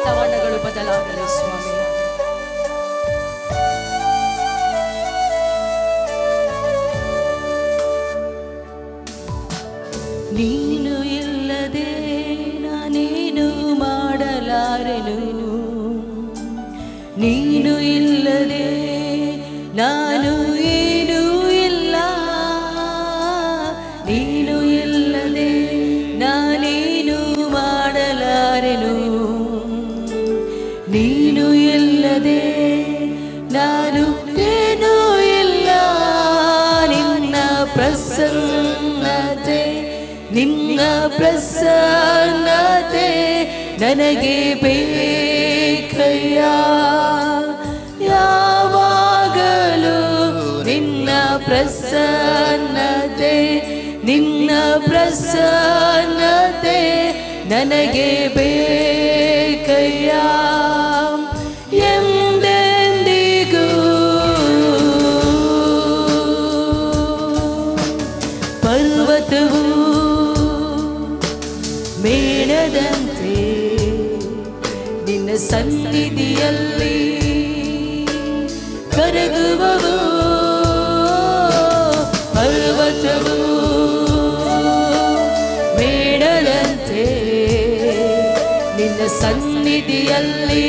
ವಾತಾವರಣಗಳು ಬದಲಾಗಲಿ ಸ್ವಾಮಿ. ನೀನು ಇಲ್ಲದೆ ನಾನೇನು ಮಾಡಲಾರೆನು? ನೀನು ಇಲ್ಲದೆ ನಾನು ಶರಣತೆ ನನಗೆ ಬೇಕಯ್ಯ. ಯಾವಾಗಲೂ ನಿನ್ನ ಪ್ರಸನ್ನತೆ ನಿನ್ನ ಪ್ರಸನ್ನತೆ ನನಗೆ ಬೇ ಸನ್ನಿಧಿಯಲ್ಲಿ ಕರಗುವುದು ಪರ್ವತವು ಬೇಡದಂತೆ ನಿನ್ನ ಸನ್ನಿಧಿಯಲ್ಲಿ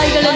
தாய்களே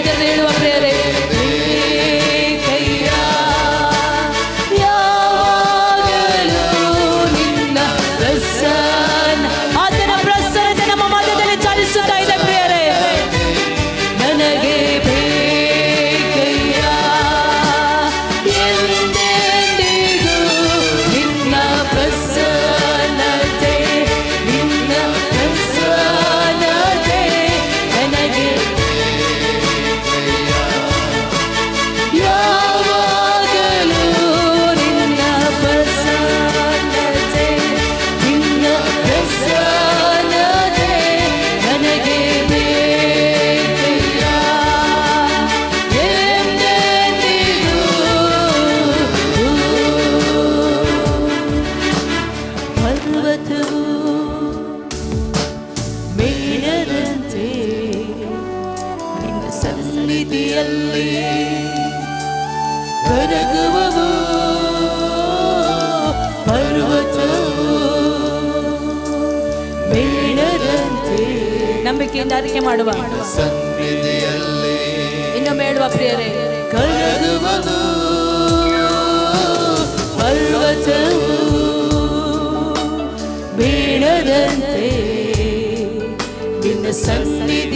ಕರಗುವವು ಪರ್ವತವು ಬೇಡದಂತೆ ನಂಬಿಕೆಯಿಂದ ಅರಿಕೆ ಮಾಡುವ. ಸನ್ನಿಧಿಯಲ್ಲಿ ಇನ್ನು ಮೇಳುವ ಪ್ರಿಯರೇ. ಕರಗುವವು ಪರ್ವತವು ಬೇಡದಂತೆ ನಿನ್ನ ಸನ್ನಿಧಿಯಲ್ಲಿ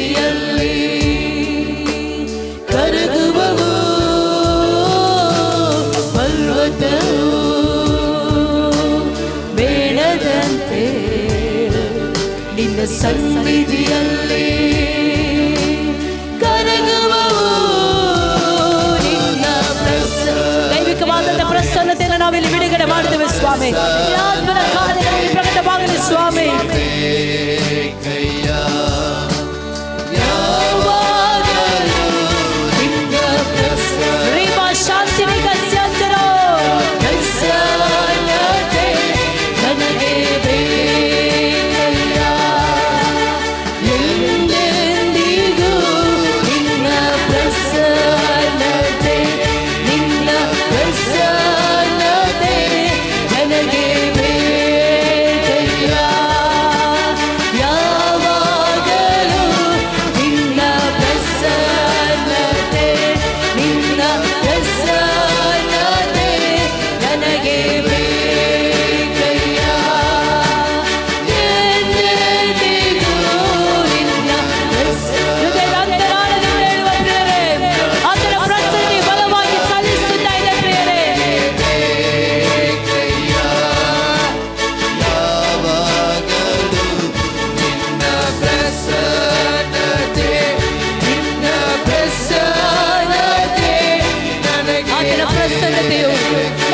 ನಿನ್ನ ಸನ್ನಿಧಿಯಲ್ಲಿ ಕರಗುವ ದೈವಿಕವಾದಂಥ ಪ್ರಸನ್ನತೆಯನ್ನು ನಾವಿಲ್ಲಿ ಬಿಡುಗಡೆ ಮಾಡುತ್ತೇವೆ ಸ್ವಾಮಿ. ಆತನ ಪ್ರಸನ್ನತೆಯು ನಮ್ಮ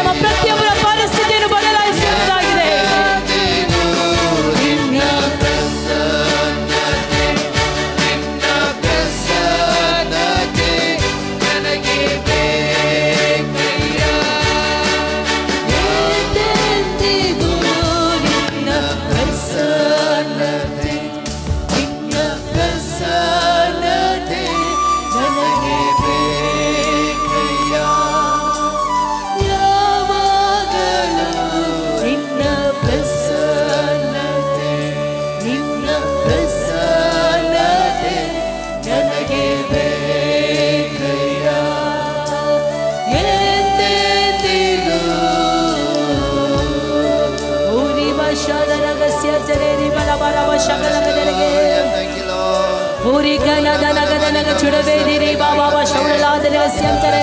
ಊರಿ ಗನ ಗನ ನಗ ಚುಡಬೇದಿರಿ ಬಾಬಾವ ಶೌಳಲಾದ ರಹಸ್ಯಂತರೆ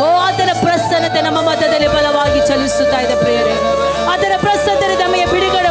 ಓ, ಆತನ ಪ್ರಸನ್ನತೆ ನಮ್ಮ ಮತದಲ್ಲಿ ಬಲವಾಗಿ ಚಲಿಸುತ್ತಾ ಇದೆ ಪ್ರಿಯರೇ. ಆತನ ಪ್ರಸನ್ನತೆ ನಮಗೆ ಬಿಡುಗಡೆ